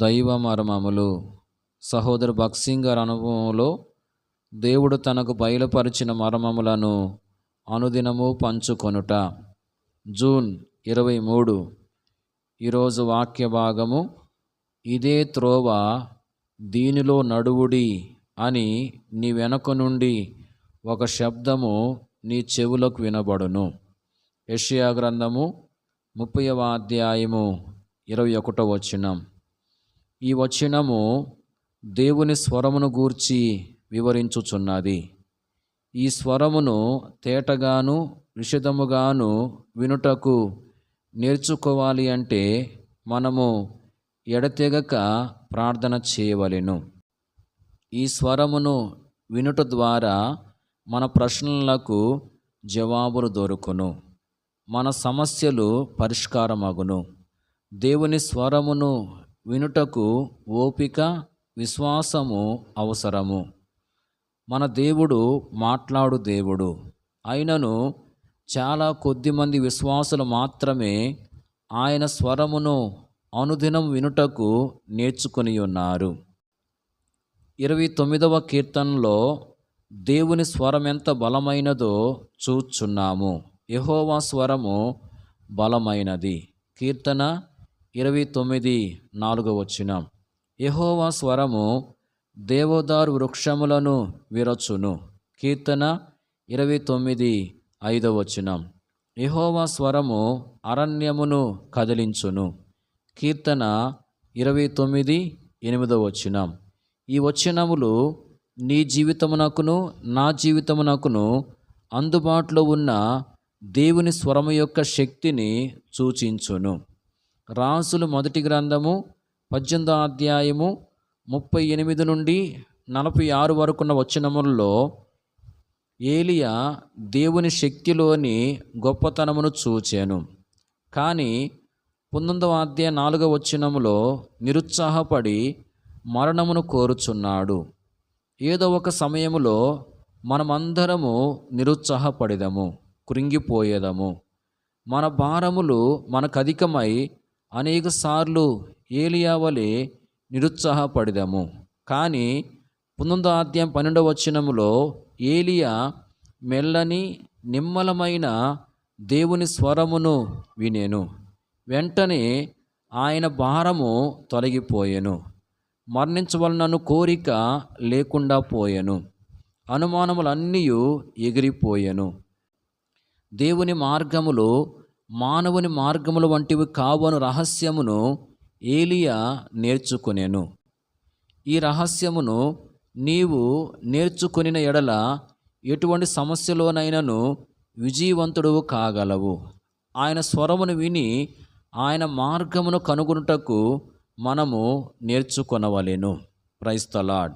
దైవ మర్మములు. సహోదరు భక్సింగ్ గారి అనుభవంలో దేవుడు తనకు బయలుపరిచిన మర్మములను అనుదినము పంచుకొనుట. జూన్ ఇరవై మూడు. ఈరోజు వాక్య భాగము ఇదే త్రోవ దీనిలో నడువుడి అని నీ వెనక నుండి ఒక శబ్దము నీ చెవులకు వినబడును. యషియా గ్రంథము ముప్పైవ అధ్యాయము ఇరవై ఒకటో వచ్చినాం ఈ వచనము దేవుని స్వరమును గూర్చి వివరించుచున్నది. ఈ స్వరమును తేటగాను విషదముగాను వినుటకు నేర్చుకోవాలి అంటే మనము ఎడతెగక ప్రార్థన చేయవలెను. ఈ స్వరమును వినుట ద్వారా మన ప్రశ్నలకు జవాబులు దొరుకును. మన సమస్యలు పరిష్కారమగును. దేవుని స్వరమును వినుటకు ఓపిక విశ్వాసము అవసరము. మన దేవుడు మాట్లాడు దేవుడు. అయినను చాలా కొద్దిమంది విశ్వాసులు మాత్రమే ఆయన స్వరమును అనుదినం వినుటకు నేర్చుకుని ఉన్నారు. ఇరవై తొమ్మిదవ కీర్తనలో దేవుని స్వరం ఎంత బలమైనదో చూచున్నాము. యహోవా స్వరము బలమైనది. కీర్తన ఇరవై తొమ్మిది నాలుగవ వచ్చిన యహోవా స్వరము దేవదారు వృక్షములను విరచును. కీర్తన ఇరవై తొమ్మిది ఐదవ వచ్చిన యహోవా స్వరము అరణ్యమును కదిలించును. కీర్తన ఇరవై తొమ్మిది ఎనిమిదవ వచ్చిన ఈ వచనములు నీ జీవితమునకును నా జీవితమునకును అందుబాటులో ఉన్న దేవుని స్వరము యొక్క శక్తిని సూచించును. రాసులు మొదటి గ్రంథము పద్దెనిమిదో అధ్యాయము ముప్పై ఎనిమిది నుండి నలభై ఆరు వరకున్న వచనములలో ఏలియా దేవుని శక్తిలోని గొప్పతనమును చూచాను. కానీ పంతొమ్మిదవ అధ్యాయ నాలుగవ వచనములో నిరుత్సాహపడి మరణమును కోరుచున్నాడు. ఏదో ఒక సమయములో మనమందరము నిరుత్సాహపడేదము కృంగిపోయేదము. మన భారములు మనకు అధికమై అనేక సార్లు ఏలియా వలె కానీ పంతొమ్మిదో అధ్యాయం పన్నెండవ వచనములో ఏలియా మెల్లని నిమ్మలమైన దేవుని స్వరమును వినేను. వెంటనే ఆయన భారము తొలగిపోయాను. మరణించవలనను కోరిక లేకుండా పోయాను. అనుమానములన్నీ ఎగిరిపోయాను. దేవుని మార్గములో మానవుని మార్గముల వంటివి కావను రహస్యమును ఏలియా నేర్చుకునేను. ఈ రహస్యమును నీవు నేర్చుకొనిన ఎడల ఎటువంటి సమస్యలోనైనను విజయవంతుడు కాగలవు. ఆయన స్వరమును విని ఆయన మార్గమును కనుగొనుటకు మనము నేర్చుకొనవలెను. ప్రైస్తలాడ్